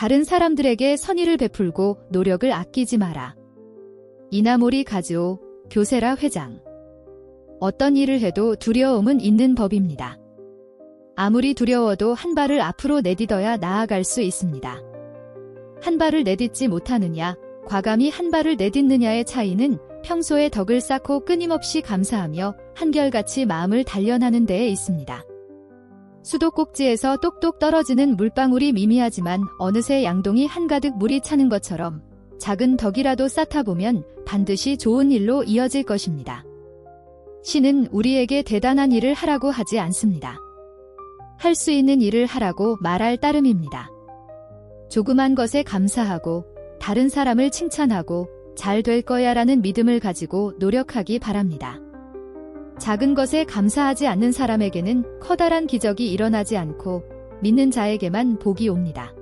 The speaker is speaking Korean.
다른 사람들에게 선의를 베풀고 노력을 아끼지 마라. 이나모리 가즈오 교세라 회장. 어떤 일을 해도 두려움은 있는 법입니다. 아무리 두려워도 한 발을 앞으로 내딛어야 나아갈 수 있습니다. 한 발을 내딛지 못하느냐, 과감히 한 발을 내딛느냐의 차이는 평소에 덕을 쌓고 끊임없이 감사하며 한결같이 마음을 단련하는 데에 있습니다. 수도꼭지에서 똑똑 떨어지는 물방울이 미미하지만 어느새 양동이 한가득 물이 차는 것처럼 작은 덕이라도 쌓다 보면 반드시 좋은 일로 이어질 것입니다. 신은 우리에게 대단한 일을 하라고 하지 않습니다. 할 수 있는 일을 하라고 말할 따름입니다. 조그만 것에 감사하고 다른 사람을 칭찬하고 잘 될 거야 라는 믿음을 가지고 노력하기 바랍니다. 작은 것에 감사하지 않는 사람에게는 커다란 기적이 일어나지 않고 믿는 자에게만 복이 옵니다.